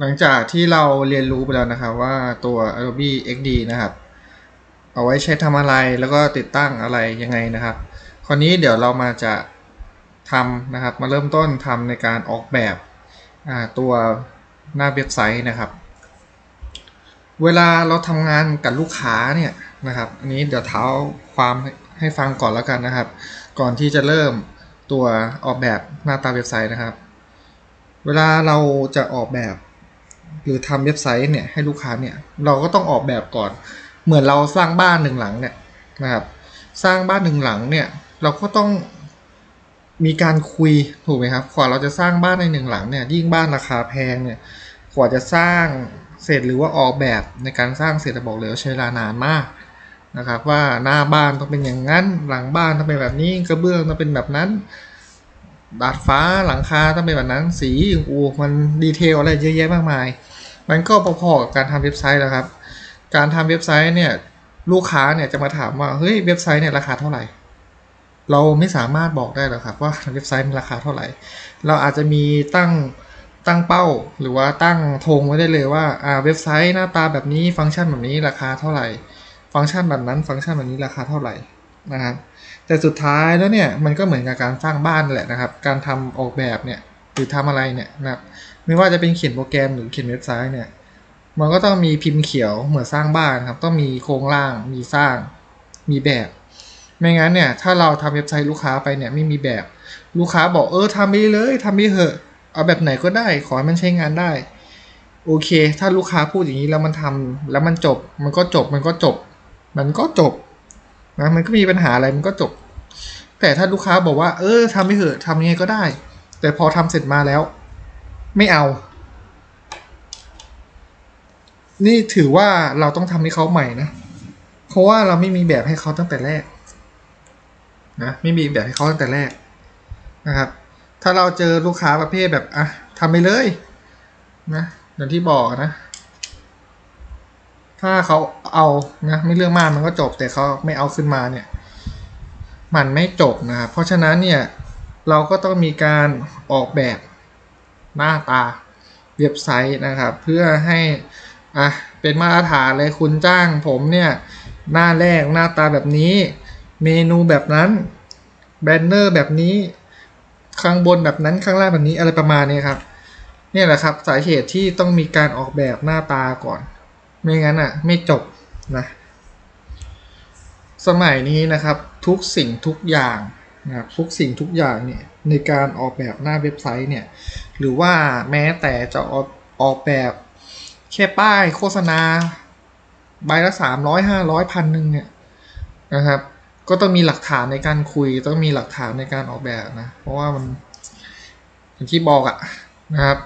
หลังจากที่เราเรียนรู้ไปแล้วนะครับว่าตัว Adobe XD นะครับ เอาไว้ใช้ทำอะไรแล้วก็ติดตั้งอะไรยังไงนะครับ คราวนี้เดี๋ยวเรามาจะทำนะครับ มาเริ่มต้นทำในการออกแบบตัวหน้าเว็บไซต์นะครับ เวลาเราทำงานกับลูกค้าเนี่ยนะครับ อันนี้เดี๋ยวเท้าความให้ให้ฟังก่อนแล้วกันนะครับ ก่อนที่จะเริ่มตัวออกแบบหน้าตาเว็บไซต์นะครับ เวลาเราจะออกแบบ หรือทำเว็บไซต์เนี่ยให้ลูกค้าเนี่ยเราก็ต้องออกแบบก่อน เหมือนเราสร้างบ้านหนึ่งหลังเนี่ยนะครับสร้างบ้านหนึ่งหลังเนี่ยเราก็ต้องมีการคุยถูกไหมครับกว่าเราจะสร้างบ้านในหนึ่งหลังเนี่ยยิ่งบ้านราคาแพงเนี่ยกว่าจะสร้างเสร็จหรือว่าออกแบบในการสร้างเสร็จบอกเลยว่าใช้เวลานานมากนะครับว่าหน้าบ้านต้องเป็นอย่างนั้นหลังบ้านต้องเป็นแบบนี้กระเบื้องต้องเป็นแบบนั้น ดาดฟ้าหลังคาต้องเป็นแบบนั้นสีอูมันดีเทลอะไรเยอะแยะมากมาย มันก็พอๆกับการทำเว็บไซต์แล้วครับ การทำเว็บไซต์เนี่ยลูกค้าเนี่ยจะมาถามว่าเฮ้ยเว็บไซต์เนี่ยราคาเท่าไหร่ เราไม่สามารถบอกได้หรอกครับ ว่าเว็บไซต์มันราคาเท่าไหร่ เราอาจจะมีตั้งตั้งเป้าหรือว่าตั้งธงไว้ได้เลยว่าอ่าเว็บไซต์หน้าตาแบบนี้ฟังก์ชันแบบนี้ราคาเท่าไหร่ ฟังก์ชันแบบนั้น ฟังก์ชันแบบนี้ราคาเท่าไหร่นะครับ แต่สุดท้ายแล้วเนี่ยมันก็เหมือนกับการสร้างบ้านแหละนะครับ การทำออกแบบเนี่ยหรือทำอะไรเนี่ยนะครับไม่ว่าจะเป็นเขียนโปรแกรมหรือเขียนเว็บไซต์เนี่ยมันก็ต้องมีพิมพ์เขียวเหมือนสร้างบ้านครับ ต้องมีโครงร่างมีสร้าง มีแบบ ไม่งั้นเนี่ยถ้าเราทำเว็บไซต์ลูกค้าไปเนี่ยไม่มีแบบ ลูกค้าบอกเออทำไปเลยทำไปเถอะเอาแบบไหนก็ได้ขอให้มันใช้งานได้ โอเค ถ้าลูกค้าพูดอย่างนี้แล้วมันทำแล้วมันจบ มันก็จบมันก็จบ มันก็จบ นะมันก็มีปัญหาอะไรมันก็จบ แต่ถ้าลูกค้าบอกว่า เออทำไปเถอะทำยังไงก็ได้ แต่พอทำเสร็จมาแล้ว ไม่เอา นี่ถือว่าเราต้องทำให้เขาใหม่นะ เพราะว่าเราไม่มีแบบให้เขาตั้งแต่แรกนะไม่มีแบบให้เขาตั้งแต่แรกนะครับ ถ้าเราเจอลูกค้าประเภทแบบอะทำไปเลยนะอย่างที่บอกนะ ถ้าเขาเอานะไม่เรื่องมากมันก็จบแต่เขาไม่เอาขึ้นมาเนี่ยมันไม่จบนะครับเพราะฉะนั้นเนี่ยเราก็ต้องมีการออกแบบหน้าตาเว็บไซต์นะครับ เพื่อให้อะเป็นมาตรฐานเลยคุณจ้างผมเนี่ยหน้าแรกหน้าตาแบบนี้ เมนูแบบนั้นแบนเนอร์แบบนี้ข้างบนแบบนั้นข้างล่างแบบนี้อะไรประมาณนี้ครับนี่แหละครับสาเหตุที่ต้องมีการออกแบบหน้าตาก่อน ไม่งั้นอะไม่จบนะสมัยนี้นะครับทุกสิ่งทุกอย่างนะครับทุกสิ่งทุกอย่างเนี่ยในการออกแบบหน้าเว็บไซต์เนี่ยหรือว่าแม้แต่จะออกออกแบบแค่ป้ายโฆษณาใบละสามร้อยห้าร้อยพันหนึ่งเนี่ยนะครับ ก็ต้องมีหลักฐานในการคุย ต้องมีหลักฐานในการออกแบบนะ เพราะว่ามันอย่างที่บอกอะนะครับ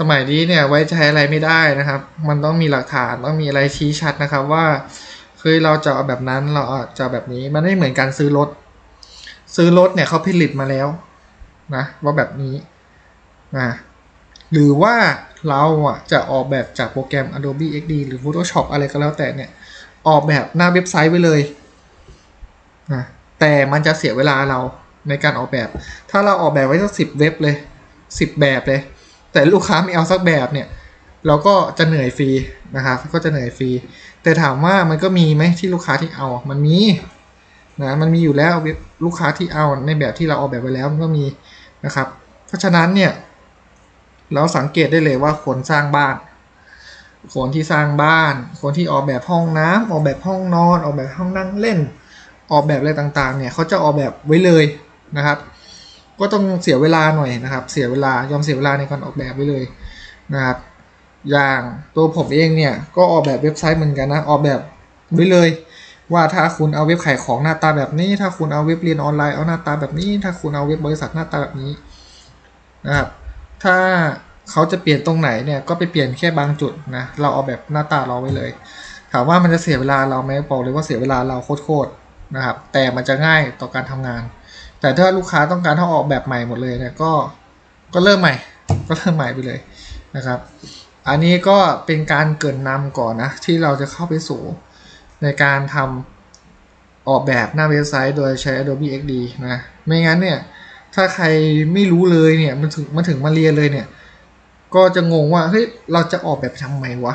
สมัยนี้เนี่ยไว้ใจอะไรไม่ได้นะครับ มันต้องมีหลักฐานต้องมีอะไรชี้ชัดนะครับว่าเคยเราจะเอาแบบนั้นเราอาจะแบบนี้มันไม่เหมือนการซื้อรถ ซื้อรถเนี่ยเขาผลิตมาแล้วนะว่าแบบนี้นะหรือว่าเราอะจะออกแบบจากโปรแกรม Adobe XD หรือ Photoshop อะไรก็แล้วแต่เนี่ยออกแบบหน้าเว็บไซต์ไว้เลยนะแต่มันจะเสียเวลาเราในการออกแบบ ถ้าเราออกแบบไว้สักสิบเว็บเลยสิบแบบเลย แต่ลูกค้าไม่เอาสักแบบเนี่ย เราก็จะเหนื่อยฟรีนะครับก็จะเหนื่อยฟรี แต่ถามว่ามันก็มีไหมที่ลูกค้าที่เอา มันมีนะมันมีอยู่แล้วลูกค้าที่เอาในแบบที่เราออกแบบไว้แล้วมันก็มีนะครับ เพราะฉะนั้นเนี่ย เราสังเกตได้เลยว่าคนสร้างบ้านคนที่สร้างบ้าน คนที่ออกแบบห้องน้ำออกแบบห้องนอน ออกแบบห้องนั่งเล่น ออกแบบอะไรต่างๆ เนี่ยเขาจะออกแบบไว้เลยนะครับ ก็ต้องเสียเวลาหน่อยนะครับ เสียเวลายอมเสียเวลาในการออกแบบไว้เลยนะครับ อย่างตัวผมเองเนี่ยก็ออกแบบเว็บไซต์เหมือนกันนะ ออกแบบไว้เลย ว่าถ้าคุณเอาเว็บขายของหน้าตาแบบนี้ ถ้าคุณเอาเว็บเรียนออนไลน์เอาหน้าตาแบบนี้ ถ้าคุณเอาเว็บบริษัทหน้าตาแบบนี้นะครับ ถ้าเขาจะเปลี่ยนตรงไหนเนี่ยก็ไปเปลี่ยนแค่บางจุดนะ เราเอาแบบหน้าตาเราไว้เลย ถามว่ามันจะเสียเวลาเราไหมบอกเลยว่าเสียเวลาเราโคตรๆนะครับ แต่มันจะง่ายต่อการทำงาน แต่ถ้าลูกค้าต้องการห้ออกแบบใหม่หมดเลยเนี่ยก็ก็เริ่มใหม่ ก็เริ่มใหม่ไปเลยนะครับ อันนี้ก็เป็นการเกินนำก่อนนะ ที่เราจะเข้าไปสู่ในการทำออกแบบหน้าเว็บไซต์โดยใช้ Adobe XD นะ ไม่งั้นเนี่ย ถ้าใครไม่รู้เลยเนี่ยมันถึงมาถึงมาเรียนเลยเนี่ย ก็จะงงว่าเฮ้ยเราจะออกแบบทำไมวะ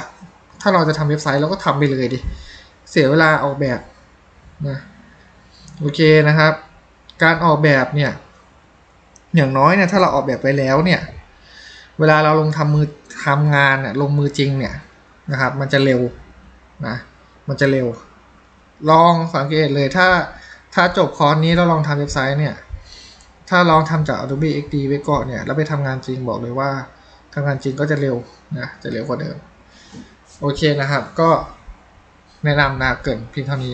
ถ้าเราจะทำเว็บไซต์เราก็ทำไปเลยดิ เสียเวลาออกแบบนะ โอเคนะครับ การออกแบบเนี่ยอย่างน้อยเนี่ยถ้าเราออกแบบไปแล้วเนี่ยเวลาเราลงทำมือทำงานเนี่ยลงมือจริงเนี่ยนะครับ มันจะเร็วนะมันจะเร็ว ลองสังเกตเลยถ้าถ้าจบคอร์สนี้แล้วลองทำเว็บไซต์เนี่ยถ้าลองทำจาก Adobe XD ไว้ก่อนเนี่ยแล้วไปทำงานจริงบอกเลยว่าทำงานจริงก็จะเร็วนะจะเร็วกว่าเดิม โอเคนะครับ ก็แนะนำนะเกินเพียงเท่านี้